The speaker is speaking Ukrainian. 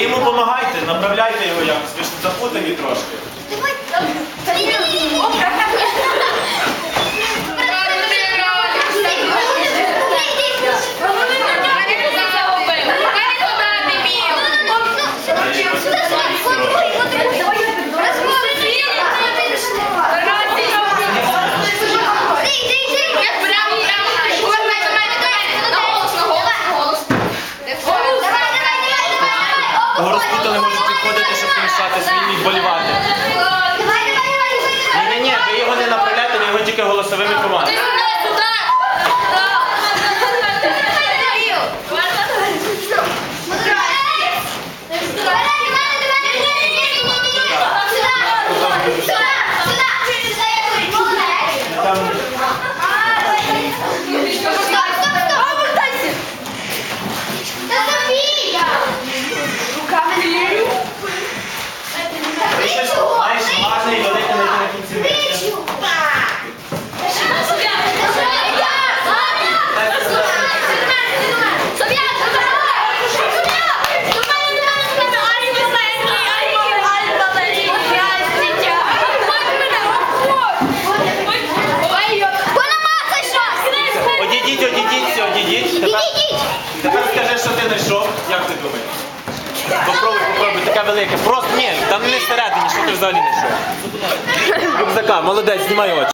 допомагайте, направляйте його якось, ви ж запутані трошки. Кого розпутали, щоб помішати свій вболівати. Ні, ні, ні, ви його не направляєте, ви його тільки голосовими командами. Щось маєш гарне і велике на кінці місця. Одійдіть, одійдіть, все, одійдіть. Тепер скажи, що ти знайшов. Як ти думаєш? Попробуй, попробуй, така велика. Просто ні, там не всередині, що ти взагалі не що. Рюкзака, молодець, знімай очі.